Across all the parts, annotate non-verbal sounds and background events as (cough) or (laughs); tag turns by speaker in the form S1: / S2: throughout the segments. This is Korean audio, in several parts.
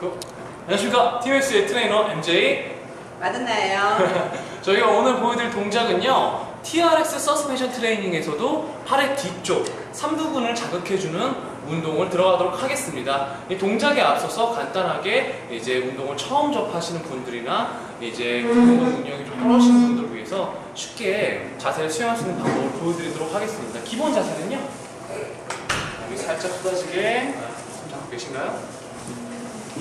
S1: 그, 안녕하십니까? TMS의 트레이너 MJ
S2: 맞았나요? (laughs)
S1: 저희가 오늘 보여드릴 동작은요 TRX 서스펜션 트레이닝에서도 팔의 뒤쪽 삼두근을 자극해주는 운동을 들어가도록 하겠습니다. 이 동작에 앞서서 간단하게 이제 운동을 처음 접하시는 분들이나 이제 운동 능력이 좀 떨어지는 분들을 위해서 쉽게 자세를 수행할 수 있는 방법을 보여드리도록 하겠습니다. 기본 자세는요? 여기 살짝 쏟아지게. 손 잡고 계신가요?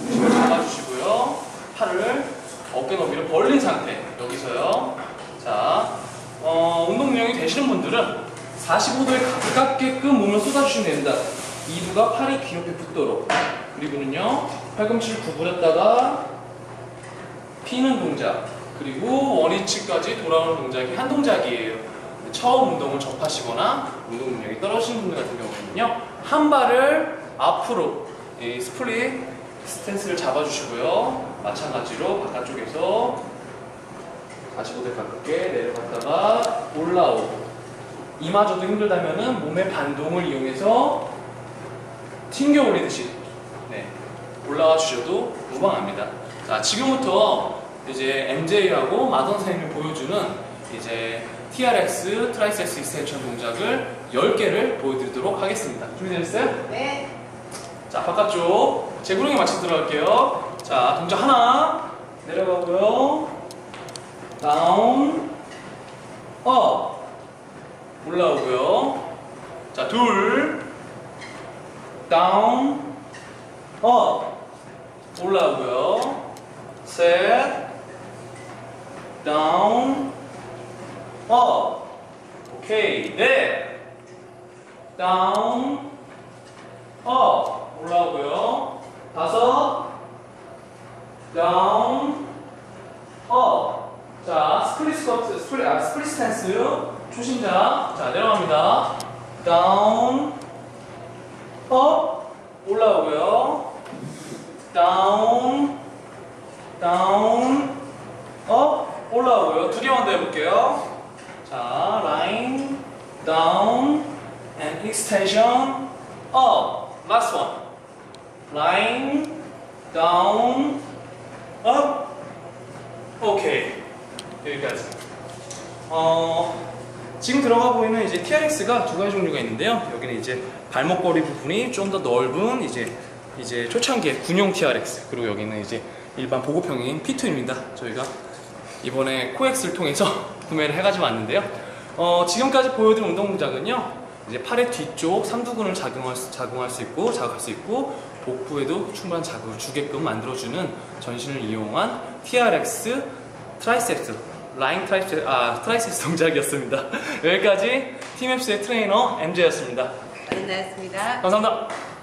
S1: 힘을 잡아주시고요. 팔을 어깨 너비를 벌린 상태. 여기서요. 자, 어, 운동 능력이 되시는 분들은 45도에 가깝게끔 몸을 쏟아주시면 됩니다. 이두가 팔이 귀 옆에 붙도록. 그리고는요, 팔꿈치를 구부렸다가 피는 동작. 그리고 원위치까지 돌아오는 동작이 한 동작이에요. 처음 운동을 접하시거나 운동 능력이 떨어지는 분들 같은 경우는요, 한 발을 앞으로 이 스플릿 스탠스를 잡아주시고요. 마찬가지로 바깥쪽에서 45도 가깝게 내려갔다가 올라오고 이마저도 힘들다면 몸의 반동을 이용해서 튕겨 올리듯이 네, 올라와 주셔도 무방합니다. 자, 지금부터 이제 MJ라고 마던 선생님이 보여주는 이제 TRX 트라이셉스 익스텐션 동작을 10개를 보여드리도록 하겠습니다. 준비되셨어요?
S2: 네.
S1: 자, 바깥쪽 제구렁이 맞춰 들어갈게요. 자, 동작 하나 내려가고요. 다운, 업, 올라오고요. 자, 둘, 다운, 업, 올라오고요. 셋, 다운, 업. 오케이, 넷, 다운, 업 올라오고요. 다섯 다운 업. 자 스플릿 스쿼트 스플릿 아 스플릿 스탠스 초심자 자 내려갑니다. 다운 업 올라오고요. 다운 다운 업 올라오고요. 두 개만 더 해볼게요. 자 라인 다운 and extension up. Last one. Line, down, up. 오케이. 여기까지. 어, 지금 들어가 보이는 이제 TRX가 두 가지 종류가 있는데요. 여기는 이제 발목걸이 부분이 좀 더 넓은 이제 이제 초창기의 군용 TRX 그리고 여기는 이제 일반 보급형인 P2입니다. 저희가 이번에 코엑스를 통해서 (laughs) 구매를 해가지고 왔는데요. 어, 지금까지 보여드린 운동 동작은요. 이제 팔의 뒤쪽 삼두근을 작용할 수, 작용할 수 있고 자극할 수 있고 복부에도 충분한 자극을 주게끔 만들어주는 전신을 이용한 TRX 트라이셉스 라인 트라이셉스 아 트라이셉스 동작이었습니다. (laughs) 여기까지 팀앱스의 트레이너 MJ였습니다.
S2: 맞았습니다.
S1: 감사합니다.